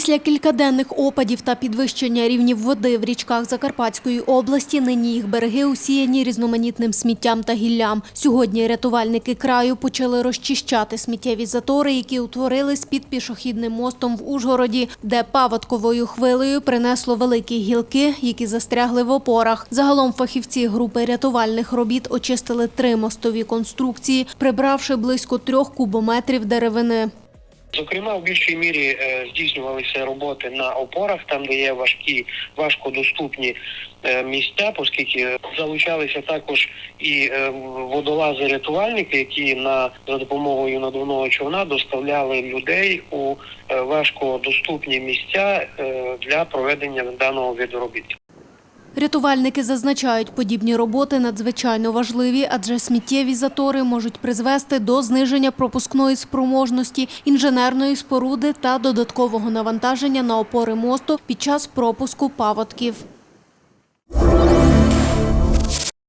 Після кількаденних опадів та підвищення рівнів води в річках Закарпатської області нині їх береги усіяні різноманітним сміттям та гіллям. Сьогодні рятувальники краю почали розчищати сміттєві затори, які утворились під пішохідним мостом в Ужгороді, де паводковою хвилею принесло великі гілки, які застрягли в опорах. Загалом фахівці групи рятувальних робіт очистили три мостові конструкції, прибравши близько трьох кубометрів деревини. Зокрема, в більшій мірі е, здійснювалися роботи на опорах, там де є важкі, важкодоступні е, місця, оскільки залучалися також і е, водолази-рятувальники, які на за допомогою надувного човна доставляли людей у важкодоступні місця для проведення даного виду робіт. Рятувальники зазначають, подібні роботи надзвичайно важливі, адже сміттєві затори можуть призвести до зниження пропускної спроможності, інженерної споруди та додаткового навантаження на опори мосту під час пропуску паводків.